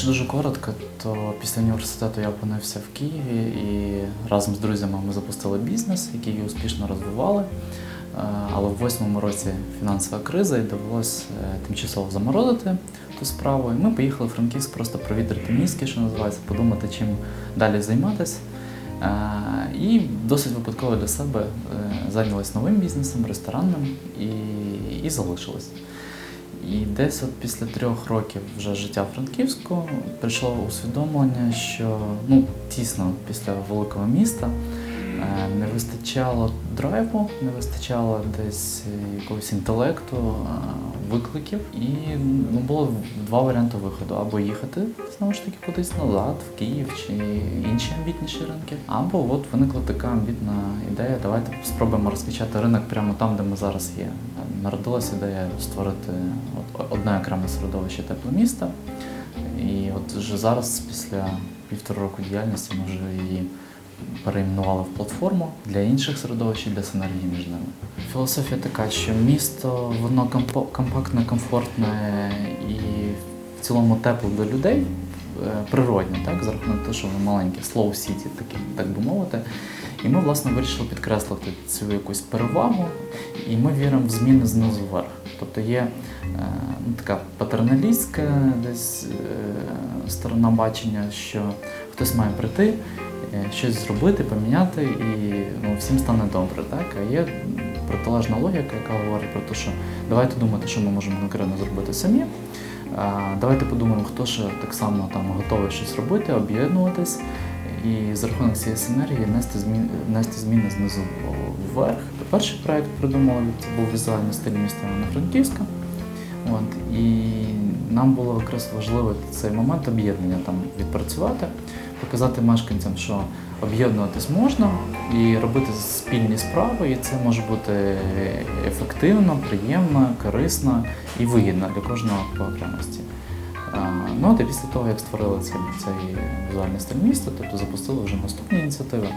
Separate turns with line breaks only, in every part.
якщо дуже коротко, то після університету я опинився в Києві і разом з друзями ми запустили бізнес, який успішно розвивали. Е, Але в восьмому році фінансова криза і довелося е, тимчасово заморозити ту справу. І ми поїхали в Франківськ просто провітрити мізки, що називається, подумати, чим далі займатися. Е, І досить випадково для себе зайнялись новим бізнесом, ресторанним і, і залишились. І десь от після трьох років вже життя Франківського прийшло усвідомлення, що ну, тісно після великого міста не вистачало драйву, не вистачало десь е, якогось інтелекту, е, викликів. І ну, було два варіанти виходу: або їхати знову ж таки кудись назад, в Київ чи інші амбітніші ринки, або от виникла така амбітна ідея. Давайте спробуємо розкачати ринок прямо там, де ми зараз є. Народилася ідея створити одне окреме середовище тепле міста. І от вже зараз, після півтора року діяльності, ми вже її перейменували в платформу для інших середовищ і для синергії між ними. Філософія така, що місто воно компактне, комфортне і в цілому тепле до людей, е, природне, так, за рахунок того, що воно маленьке, slow city, такі, так би мовити. І ми, власне, вирішили підкреслити цю якусь перевагу, і ми віримо в зміни знизу вверх. Тобто є е, ну, така патерналістська десь е, сторона бачення, що хтось має прийти, щось зробити, поміняти, і ну, всім стане добре. Так? А є протилежна логіка, яка говорить про те, що давайте думати, що ми можемо конкретно зробити самі. Давайте подумаємо, хто ще так само там готовий щось робити, об'єднуватись і за рахунок цієї синергії нести зміни, нести зміни знизу вверх. Перший проект придумали, це був візуальний стиль міста Івано-Франківська. І нам було якраз важливо цей момент об'єднання там відпрацювати, показати мешканцям, що об'єднуватись можна і робити спільні справи, і це може бути ефективно, приємно, корисно і вигідно для кожного по окремості. Ну, от і після того, як створили цей, цей візуальний стиль міста, тобто запустили вже наступні ініціативи.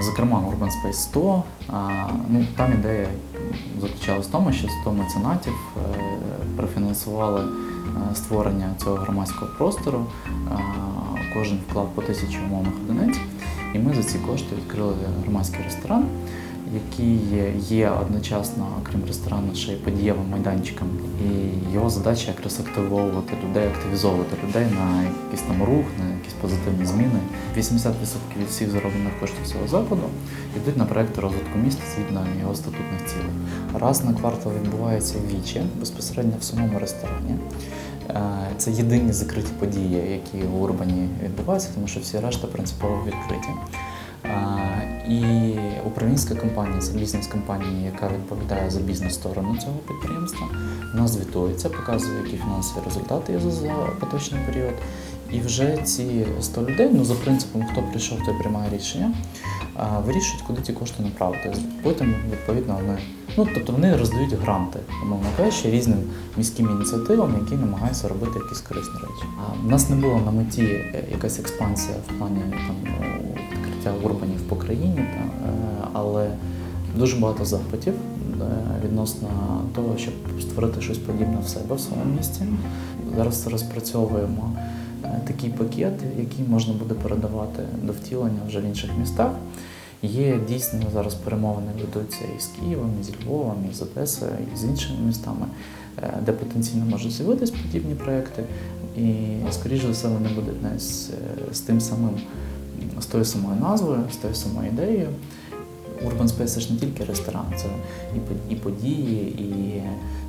Зокрема, Urban Space 100. Ну, там ідея заключалась в тому, що 100 меценатів е, профінансували створення цього громадського простору. Кожен вклав по тисячі умовних одиниць. І ми за ці кошти відкрили громадський ресторан, який є одночасно, крім ресторану, ще й подієвим майданчиком. І його задача якраз активовувати людей, активізовувати людей на якийсь там рух, на якісь позитивні зміни. 80% від всіх зароблених коштів цього закладу йдуть на проекти розвитку міста згідно його статутних цілей. Раз на квартал відбувається віче безпосередньо в самому ресторані. Е, Це єдині закриті події, які в Урбані відбуваються, тому що всі решта принципово відкриті. І управлінська компанія це бізнес-компанія, яка відповідає за бізнес-сторону цього підприємства. Вона звітується, показує, які фінансові результати є за, поточний період. І вже ці 100 людей, ну за принципом, хто прийшов, той приймає рішення, вирішують, куди ті кошти направити. Потім, відповідно, вони, ну тобто вони роздають гранти, умовно кажучи, різним міським ініціативам, які намагаються робити якісь корисні речі. А в нас не було на меті е, якась експансія в плані там відкриття урбанів по країні, е, але дуже багато запитів е, відносно того, щоб створити щось подібне в себе в своєму місті. Зараз розпрацьовуємо е, такий пакет, який можна буде передавати до втілення вже в інших містах. Є дійсно зараз перемовини ведуться і з Києвом, і з Львовом, і з Одесою, і з іншими містами, де потенційно можуть з'явитись подібні проекти. І, скоріше за все, вони будуть з, з тим самим, з тою самою назвою, з тою самою ідеєю. Urban Space це ж не тільки ресторан, це і, події, і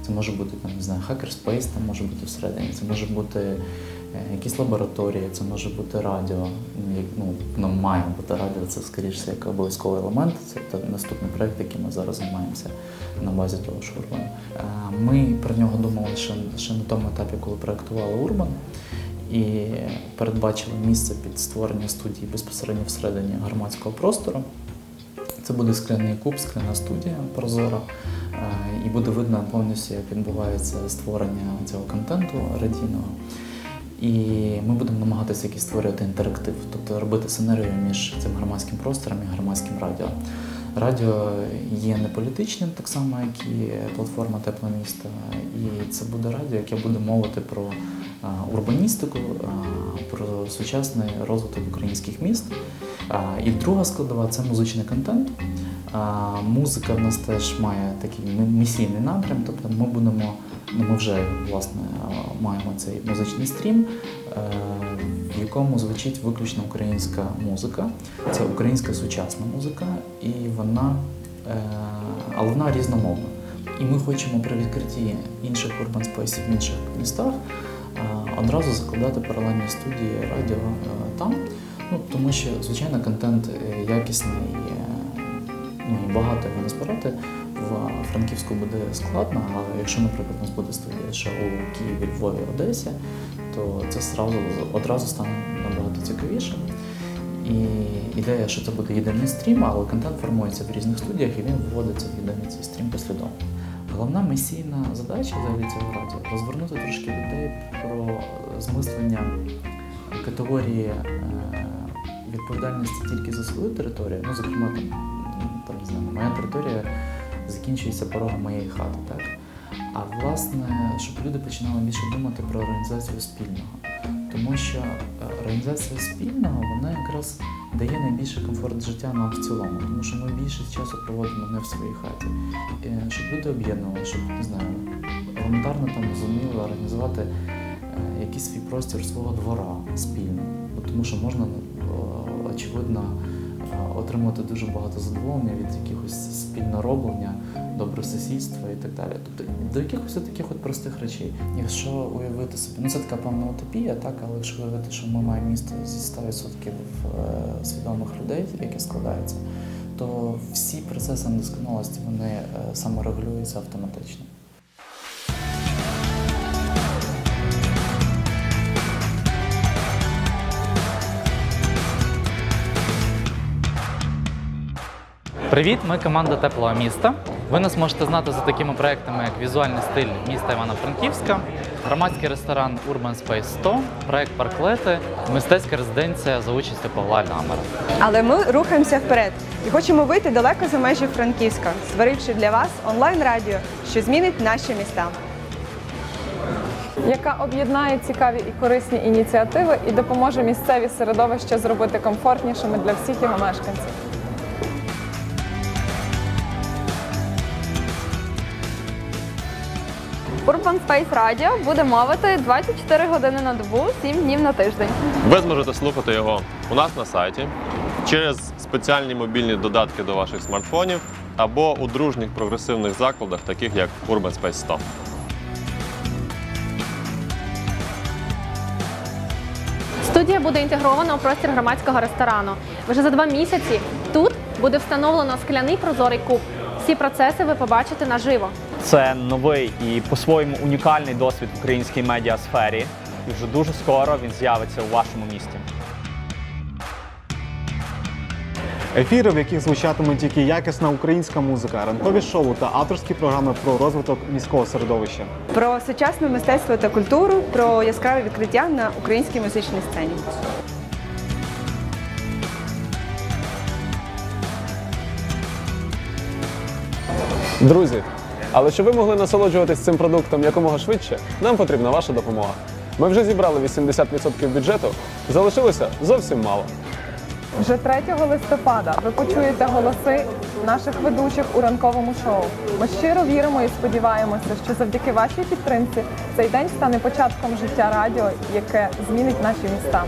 це може бути там, не знаю, хакерспейс там може бути всередині, це може бути е, якісь лабораторії, це може бути радіо. Ну, воно має бути радіо, це скоріше як обов'язковий елемент. Це наступний проект, яким ми зараз займаємося на базі того ж Urban. Е, Ми про нього думали ще, ще на тому етапі, коли проектували Urban. І передбачили місце під створення студії безпосередньо всередині громадського простору. Це буде скляний куб, скляна студія прозора. Е, І буде видно повністю, як відбувається створення цього контенту радійного. І ми будемо намагатися якийсь створювати інтерактив, тобто робити синергію між цим громадським простором і громадським радіо. Радіо є не політичним, так само, як і платформа Тепле місто. І це буде радіо, яке буде мовити про урбаністику, про сучасний розвиток українських міст. І друга складова це музичний контент. Музика в нас теж має такий місійний напрям, тобто ми будемо, ну ми вже власне маємо цей музичний стрім, е, в якому звучить виключно українська музика. Це українська сучасна музика, і вона, е, але вона різномовна. І ми хочемо при відкритті інших urban space в інших містах е, одразу закладати паралельні студії радіо е, там. Ну, тому що, звичайно, контент якісний, ну і багато його назбирати в Франківську буде складно, але якщо, наприклад, у нас буде ще у Києві, Львові, Одесі, то це сразу, одразу стане набагато цікавіше. І ідея, що це буде єдиний стрім, але контент формується в різних студіях і він виводиться в єдиний цей стрім послідовно. Головна місійна задача взагалі цього радіо розвернути трошки людей про змислення категорії е, відповідальності тільки за свою територію. Ну, зокрема, там, там не знаю, моя територія закінчується порогом моєї хати, так? А власне, щоб люди починали більше думати про організацію спільного. Тому що е, організація спільного вона якраз дає найбільший комфорт життя нам в цілому, тому що ми більше часу проводимо не в своїй хаті. Щоб люди об'єднували, щоб не знаю, елементарно там зуміли організувати е, якийсь свій простір свого двора спільно. Тому що можна е, очевидно отримати дуже багато задоволення від якихось спільного роблення, добросусідства і так далі. Тобто до якихось таких от простих речей. Якщо уявити собі, ну це така певна утопія, так, але якщо уявити, що ми маємо місто зі 100% е, свідомих людей, яке складається, то всі процеси недосконалості вони е, саморегулюються автоматично.
Привіт, ми команда Теплого міста. Ви нас можете знати за такими проектами, як візуальний стиль міста Івано-Франківська, громадський ресторан Urban Space 100, проект Парклети, мистецька резиденція за участю Павла Лямера.
Але ми рухаємося вперед і хочемо вийти далеко за межі Франківська, створивши для вас онлайн-радіо, що змінить наші міста.
яка об'єднає цікаві і корисні ініціативи і допоможе місцеві середовища зробити комфортнішими для всіх його мешканців.
Urban Space Radio буде мовити 24 години на добу, 7 днів на тиждень.
Ви зможете слухати його у нас на сайті через спеціальні мобільні додатки до ваших смартфонів або у дружніх прогресивних закладах, таких як Urban Space 100.
Студія буде інтегрована у простір громадського ресторану. Вже за два місяці тут буде встановлено скляний прозорий куб. Всі процеси ви побачите наживо.
Це новий і по-своєму унікальний досвід в українській медіасфері. І вже дуже скоро він з'явиться у вашому місті.
Ефіри, в яких звучатиме тільки якісна українська музика, ранкові шоу та авторські програми про розвиток міського середовища.
Про сучасне мистецтво та культуру, про яскраві відкриття на українській музичній сцені.
Друзі, але щоб ви могли насолоджуватись цим продуктом якомога швидше, нам потрібна ваша допомога. Ми вже зібрали 80% бюджету, залишилося зовсім мало.
Вже 3 листопада ви почуєте голоси наших ведучих у ранковому шоу. Ми щиро віримо і сподіваємося, що завдяки вашій підтримці цей день стане початком життя радіо, яке змінить наші міста.